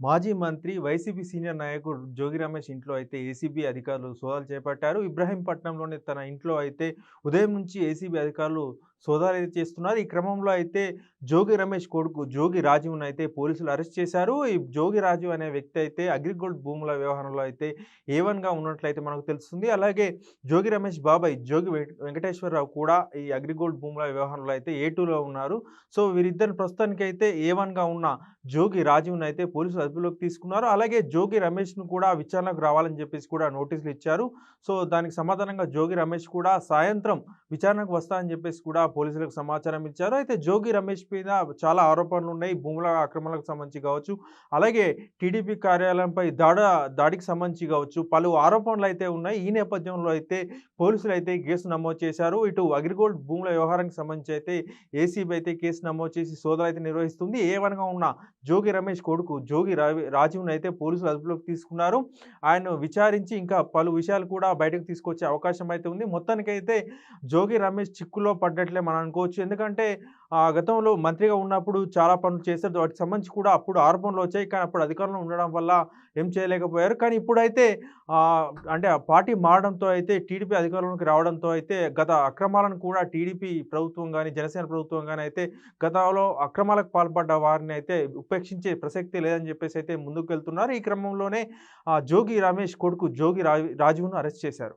మాజీ మంత్రి, YCP senior నాయకుడు జోగి రమేష్ ఇంట్లో అయితే ఏసీబీ అధికారులు సోదాలు చేపట్టారు. ఇబ్రహీంపట్నంలోని తన ఇంట్లో అయితే ఉదయం నుంచి ఏసీబీ అధికారులు సోదాలైతే చేస్తున్నారు. ఈ క్రమంలో అయితే జోగి రమేష్ కొడుకు జోగి రాజీవ్‌నైతే పోలీసులు అరెస్ట్ చేశారు. ఈ జోగి రాజీవ్ అనే వ్యక్తి అయితే అగ్రిగోల్డ్ భూముల వ్యవహారంలో అయితే ఏ వన్‌గా ఉన్నట్లయితే మనకు తెలుస్తుంది. అలాగే జోగి రమేష్ బాబాయ్ జోగి వెంకటేశ్వరరావు కూడా ఈ అగ్రిగోల్డ్ భూముల వ్యవహారంలో అయితే ఏ టూలో ఉన్నారు. సో వీరిద్దరిని ప్రస్తుతానికైతే ఏ వన్‌గా ఉన్న జోగి రాజీవ్‌నైతే పోలీసులు అదుపులోకి తీసుకున్నారు. అలాగే జోగి రమేష్‌ను కూడా విచారణకు రావాలని చెప్పేసి కూడా నోటీసులు ఇచ్చారు. సో దానికి సమాధానంగా జోగి రమేష్ కూడా సాయంత్రం విచారణకు వస్తా అని చెప్పేసి కూడా పోలీసులకు సమాచారం ఇచ్చారు. అయితే జోగి రమేష్ మీద చాలా ఆరోపణలు ఉన్నాయి. భూముల ఆక్రమణలకు సంబంధించి కావచ్చు, అలాగే టీడీపీ కార్యాలయంపై దాడ దాడికి సంబంధించి కావచ్చు, పలు ఆరోపణలు అయితే ఉన్నాయి. ఈ నేపథ్యంలో అయితే పోలీసులు అయితే కేసు నమోదు చేశారు. ఇటు అగ్రిగోల్డ్ భూముల వ్యవహారానికి సంబంధించి అయితే ఏసీబీ అయితే కేసు నమోదు చేసి సోదరు అయితే నిర్వహిస్తుంది. ఏ ఉన్న జోగి రమేష్ కొడుకు జోగి రావి అయితే పోలీసులు అదుపులోకి తీసుకున్నారు. ఆయన విచారించి ఇంకా పలు విషయాలు కూడా బయటకు తీసుకొచ్చే అవకాశం అయితే ఉంది. మొత్తానికైతే జోగి రమేష్ చిక్కులో పడ్డట్లు మనం అనుకోవచ్చు. ఎందుకంటే ఆ గతంలో మంత్రిగా ఉన్నప్పుడు చాలా పనులు చేశారు. వాటికి సంబంధించి కూడా అప్పుడు ఆరోపణలు వచ్చాయి. కానీ అప్పుడు అధికారంలో ఉండడం వల్ల ఏం చేయలేకపోయారు. కానీ ఇప్పుడైతే అంటే ఆ పార్టీ మారడంతో అయితే టీడీపీ అధికారంలోకి రావడంతో అయితే గత అక్రమాలను కూడా టీడీపీ ప్రభుత్వం కానీ జనసేన ప్రభుత్వం కానీ అయితే గతంలో అక్రమాలకు పాల్పడ్డ వారిని అయితే ఉపేక్షించే ప్రసక్తి లేదని చెప్పేసి అయితే ముందుకు వెళ్తున్నారు. ఈ క్రమంలోనే జోగి రమేష్ కొడుకు జోగి రావి రాజీవ్‌ను అరెస్ట్ చేశారు.